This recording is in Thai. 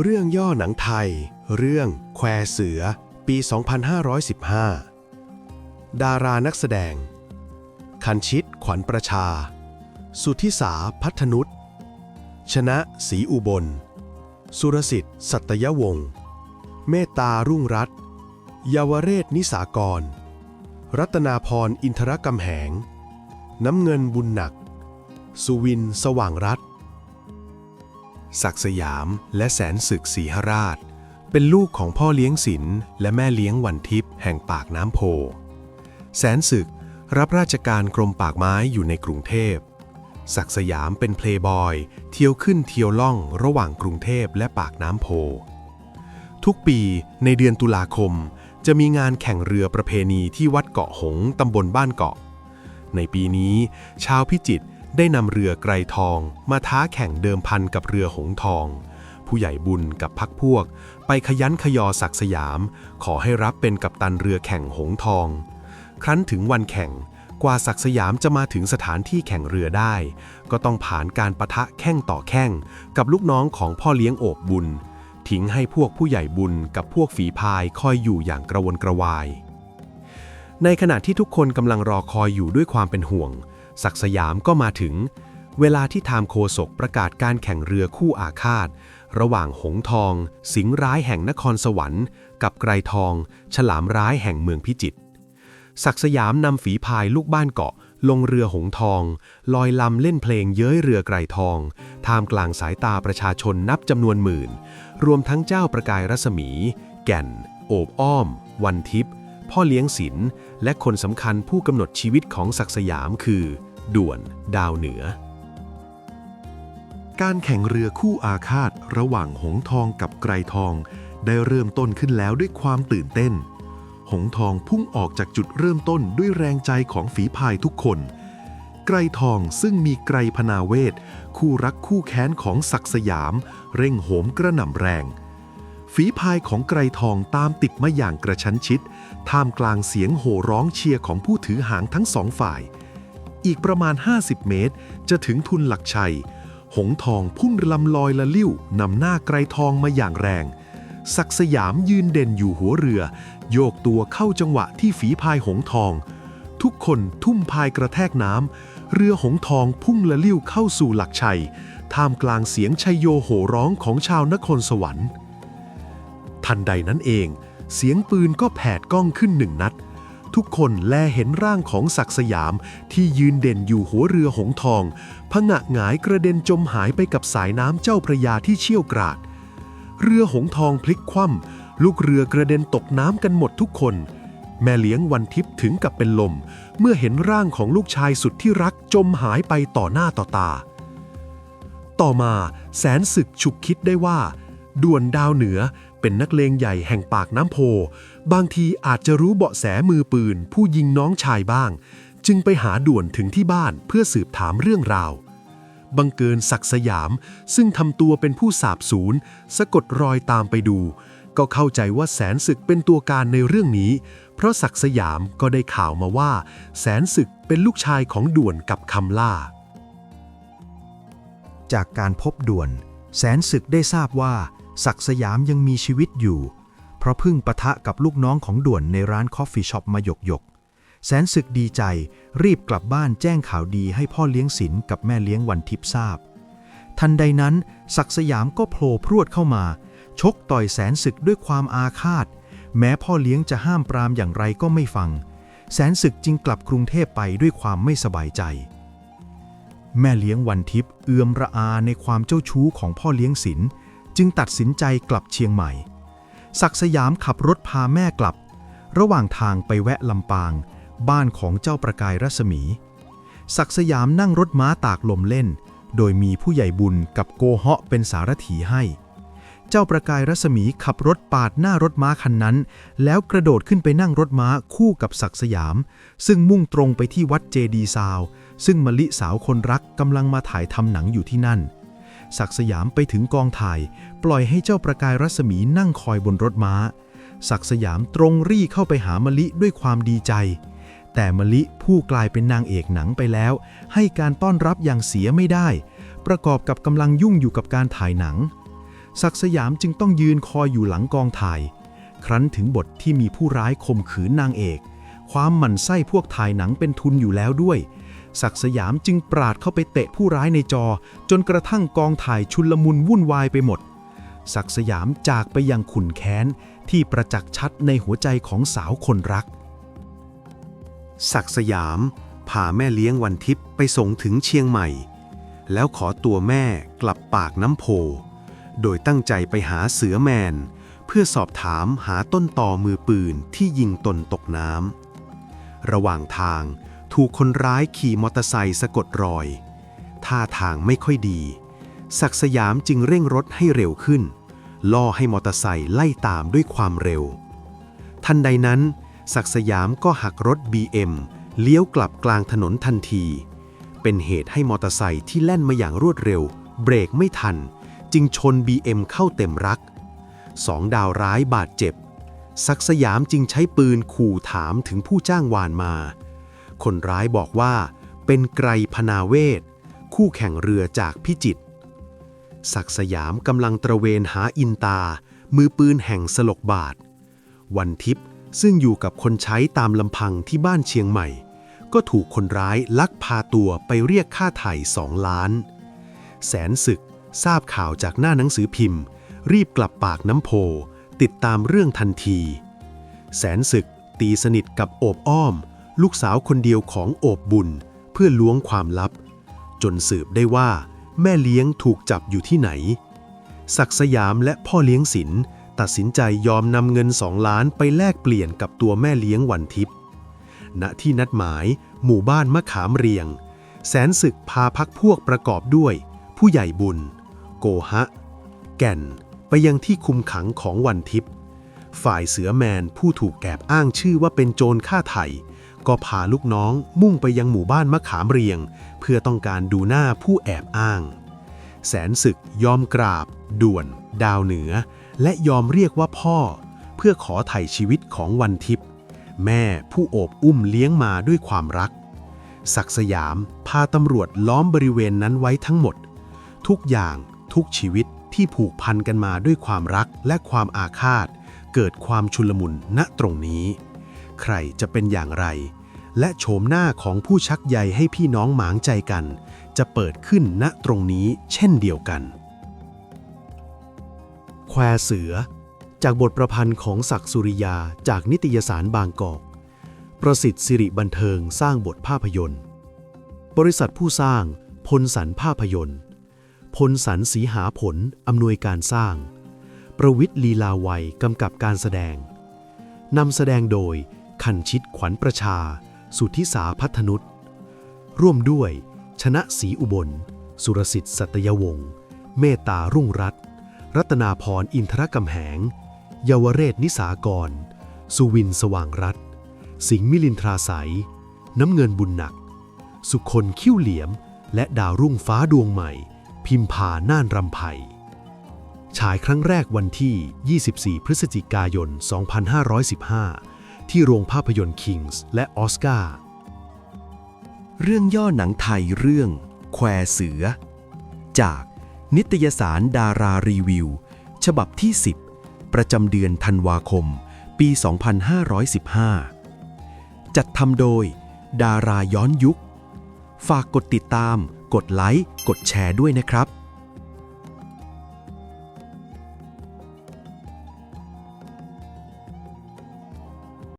เรื่องย่อหนังไทย เรื่องแควเสือ ปี 2515 ดารานักแสดง คันชิต ขวัญประชา สุทธิสาพัฒนุษชนะศรีอุบล สุรสิทธิ์สัตยวงศ์ เมตตารุ่งรัตน์เยาวเรศนิสากร รัตนาพรอินทรกำแหง น้ำเงินบุญหนัก สุวินสว่างรัตน์ ศักสยาม และแสนศึกศรีหราช เป็นลูกของพ่อเลี้ยงศิลป์และแม่เลี้ยงวันทิพย์แห่งปากน้ำโพ แสนศึกรับราชการกรมปากไม้อยู่ในกรุงเทพ ศักสยามเป็นเพลย์บอย เที่ยวขึ้นเที่ยวล่องระหว่างกรุงเทพและปากน้ำโพ ทุกปีในเดือนตุลาคม จะมีงานแข่งเรือประเพณีที่วัดเกาะหงตำบลบ้านเกาะ ในปีนี้ ชาวพิจิตร ได้นำเรือไกรทองมาท้าแข่งเดิมพันกับเรือหงทอง ผู้ใหญ่บุญกับพักพวก ไปขยันขยอศักสยาม ขอให้รับเป็นกัปตันเรือแข่งหงทอง ครั้นถึงวันแข่งกว่าศักสยามจะมาถึงสถานที่แข่งเรือได้ ก็ต้องผ่านการประทะแข่งต่อแข่งกับลูกน้องของพ่อเลี้ยงโอบบุญ ทิ้งให้พวกผู้ใหญ่บุญกับพวกฝีพายคอยอยู่อย่างกระวนกระวาย ในขณะที่ทุกคนกำลังรอคอยอยู่ด้วยความเป็นห่วง ศักสยามก็มาถึง เวลาที่ไทม์โคศกประกาศการแข่งเรือคู่อาฆาต ระหว่างหงทอง สิงร้ายแห่งนครสวรรค์ กับไกรทอง ฉลามร้ายแห่งเมืองพิจิตรศักสยามนำฝีพายลูกบ้านเกาะ ลงเรือหงทอง ลอยลำเล่นเพลงเย้ยเรือไกรทอง ท่ามกลางสายตาประชาชนนับจำนวนหมื่น รวมทั้งเจ้าประกายรัศมี แก่น โอบอ้อม วันทิพย์ พ่อเลี้ยงศิลป์และคนสำคัญผู้กำหนดชีวิตของศักดิ์สยามคือ ด่วน ดาวเหนือ การแข่งเรือคู่อาฆาตระหว่างหงทองกับไกรทอง ได้เริ่มต้นขึ้นแล้วด้วยความตื่นเต้น หงทองพุ่งออกจากจุดเริ่มต้นด้วยแรงใจของฝีพายทุกคน ไกรทองซึ่งมีไกรพนาเวศคู่รักคู่แค้นของศักดิ์สยาม เร่งโหมกระหน่ำแรงฝีพายของไกรทองตามติดมาอย่างกระชั้นชิด ท่ามกลางเสียงโห่ร้องเชียร์ของผู้ถือหางทั้งสองฝ่าย อีกประมาณ 50 เมตร จะถึงทุนหลักชัย หงทองพุ่งลำลอยละลิ้วนำหน้าไกรทองมาอย่างแรง ศักสยามยืนเด่นอยู่หัวเรือ โยกตัวเข้าจังหวะที่ฝีพายหงทอง ทุกคนทุ่มพายกระแทกน้ำ เรือหงทองพุ่งละลิ้วเข้าสู่หลักชัย ท่ามกลางเสียงชัยโยโห่ร้องของชาวนครสวรรค์ ทันใดนั้นเอง เสียงปืนก็แผดก้องขึ้นหนึ่งนัด ทุกคนแลเห็นร่างของศักดิ์สยามที่ยืนเด่นอยู่หัวเรือหงทองผงะหงายกระเด็นจมหายไปกับสายน้ำเจ้าพระยาที่เชี่ยวกราดเรือหงทองพลิกคว่ำลูกเรือกระเด็นตกน้ำกันหมดทุกคน แม่เลี้ยงวันทิพย์ถึงกับเป็นลม เมื่อเห็นร่างของลูกชายสุดที่รักจมหายไปต่อหน้าต่อตา ต่อมาแสนศึกฉุกคิดได้ว่า ด่วนดาวเหนือ เป็นนักเลงใหญ่แห่งปากน้ำโพ บางทีอาจจะรู้เบาะแสมือปืน ผู้ยิงน้องชายบ้าง จึงไปหาด่วนถึงที่บ้านเพื่อสืบถามเรื่องราว บังเกินศักสยาม ซึ่งทำตัวเป็นผู้สาบสูญสะกดรอยตามไปดู ก็เข้าใจว่าแสนศึกเป็นตัวการในเรื่องนี้ เพราะศักสยามก็ได้ข่าวมาว่า แสนศึกเป็นลูกชายของด่วนกับคำล่า จากการพบด่วน แสนศึกได้ทราบว่า ศักสยามยังมีชีวิตอยู่ เพราะพิ่งปะทะกับลูกน้องของด่วนในร้านคอฟฟี่ช็อปมาหยกหยกแสนศึกดีใจรีบกลับบ้านแจ้งข่าวดีให้พ่อเลี้ยงศิลป์กับแม่เลี้ยงวันทิพย์ทราบ ทันใดนั้น ศักสยามก็โผล่พรวดเข้ามา ชกต่อยแสนศึกด้วยความอาฆาต แม้พ่อเลี้ยงจะห้ามปรามอย่างไรก็ไม่ฟัง แสนศึกจึงกลับกรุงเทพไปด้วยความไม่สบายใจ แม่เลี้ยงวันทิพย์เอือมระอาในความเจ้าชู้ของพ่อเลี้ยงศิลป์ จึงตัดสินใจกลับเชียงใหม่ ศักสยามขับรถพาแม่กลับ ระหว่างทางไปแวะลำปาง บ้านของเจ้าประกายรัศมี ศักสยามนั่งรถม้าตากลมเล่น โดยมีผู้ใหญ่บุญกับโกเหาะเป็นสารถีให้ เจ้าประกายรัศมีขับรถปาดหน้ารถม้าคันนั้น แล้วกระโดดขึ้นไปนั่งรถม้าคู่กับศักสยาม ซึ่งมุ่งตรงไปที่วัดเจดีซาว ซึ่งมะลิสาวคนรักกำลังมาถ่ายทำหนังอยู่ที่นั่น ศักสยามไปถึงกองถ่าย ปล่อยให้เจ้าประกายรัศมีนั่งคอยบนรถม้า ศักสยามตรงรี่เข้าไปหามะลิด้วยความดีใจ แต่มะลิผู้กลายเป็นนางเอกหนังไปแล้ว ให้การต้อนรับอย่างเสียไม่ได้ ประกอบกับกำลังยุ่งอยู่กับการถ่ายหนัง ศักสยามจึงต้องยืนคอยอยู่หลังกองถ่าย ครั้นถึงบทที่มีผู้ร้ายข่มขืนนางเอก ความหมั่นไส้พวกถ่ายหนังเป็นทุนอยู่แล้วด้วย ศักสยามจึงปราดเข้าไปเตะผู้ร้ายในจอ จนกระทั่งกองถ่ายชุลมุนวุ่นวายไปหมด ศักสยามจากไปยังขุนแค้น ที่ประจักษ์ชัดในหัวใจของสาวคนรัก ศักสยามพาแม่เลี้ยงวันทิพย์ไปส่งถึงเชียงใหม่ แล้วขอตัวแม่กลับปากน้ำโพ โดยตั้งใจไปหาเสือแมน เพื่อสอบถามหาต้นต่อมือปืนที่ยิงตนตกน้ำระหว่างทาง ถูกคนร้ายขี่มอเตอร์ไซค์สะกดรอย ท่าทางไม่ค่อยดี ศักสยามจึงเร่งรถให้เร็วขึ้น ล่อให้มอเตอร์ไซค์ไล่ตามด้วยความเร็ว ทันใดนั้น ศักสยามก็หักรถ BM เลี้ยวกลับกลางถนนทันที เป็นเหตุให้มอเตอร์ไซค์ที่แล่นมาอย่างรวดเร็ว เบรกไม่ทัน จึงชน BM เข้าเต็มรักสองดาวร้ายบาดเจ็บ ศักสยามจึงใช้ปืนขู่ถามถึงผู้จ้างวานมา คนร้ายบอกว่า เป็นไกรพนาเวศ คู่แข่งเรือจากพิจิตรศักสยามกำลังตระเวนหาอินตา มือปืนแห่งสลกบาท วันทิพย์ซึ่งอยู่กับคนใช้ตามลำพังที่บ้านเชียงใหม่ ก็ถูกคนร้ายลักพาตัวไปเรียกค่าไถ่สองล้าน แสนศึกทราบข่าวจากหน้าหนังสือพิมพ์ รีบกลับปากน้ำโพ ติดตามเรื่องทันที แสนศึกตีสนิทกับโอบอ้อม ลูกสาวคนเดียวของโอบบุญเพื่อล้วงความลับ จนสืบได้ว่า แม่เลี้ยงถูกจับอยู่ที่ไหน ศักสยามและพ่อเลี้ยงศิลป์ตัดสินใจยอมนำเงินสองล้านไปแลกเปลี่ยนกับตัวแม่เลี้ยงวันทิพย์ณที่นัดหมาย หมู่บ้านมะขามเรียง แสนศึกพาพักพวกประกอบด้วย ผู้ใหญ่บุญ โกฮะ แก่นไปยังที่คุมขังของวันทิพย์ฝ่ายเสือแมนผู้ถูกแกบอ้างชื่อว่าเป็นโจรฆ่าไถ่ ก็พาลูกน้องมุ่งไปยังหมู่บ้านมะขามเรียง เพื่อต้องการดูหน้าผู้แอบอ้าง แสนศึกยอมกราบ ด่วน ดาวเหนือ และยอมเรียกว่าพ่อ เพื่อขอไถ่ชีวิตของวันทิพย์แม่ผู้โอบอุ้มเลี้ยงมาด้วยความรัก ศักดิ์สยามพาตำรวจล้อมบริเวณนั้นไว้ทั้งหมด ทุกอย่างทุกชีวิตที่ผูกพันกันมาด้วยความรักและความอาฆาต เกิดความชุลมุนณตรงนี้ ใครจะเป็นอย่างไร และโฉมหน้าของผู้ชักใยให้พี่น้องหมางใจกัน จะเปิดขึ้นณตรงนี้เช่นเดียวกันแควเสือ จากบทประพันธ์ของศักสุริยาจากนิตยสารบางกอก ประสิทธิ์สิริบันเทิงสร้างบทภาพยนตร์ บริษัทผู้สร้างพลสันภาพยนตร์ พลสันสีหาผลอำนวยการสร้าง ประวิทย์ลีลาวัยกำกับการแสดง นำแสดงโดย คันชิตขวัญประชา สุทธิสาพัฒนุษร่วมด้วย ชนะศรีอุบล สุรสิทธิ์สัตยวงศ์ เมตตารุ่งรัตรัตนาพรอินทรกำแหง เยาวเรศนิสากร สุวินสว่างรัตสิงห์มิลินทราใสยน้ำเงินบุญหนัก สุคนคิ้วเหลี่ยม และดาวรุ่งฟ้าดวงใหม่ พิมพาน่านรำไพฉายครั้งแรกวันที่ 24 พฤศจิกายน 2515 ที่โรงภาพยนตร์คิงส์และออสการ์เรื่องย่อหนังไทยเรื่อง แควเสือ จาก นิตยสารดารารีวิว ฉบับที่ 10 ประจำเดือนธันวาคม ปี 2515 จัดทำโดย ดาราย้อนยุค ฝากกดติดตาม กดไลค์ กดแชร์ด้วยนะครับ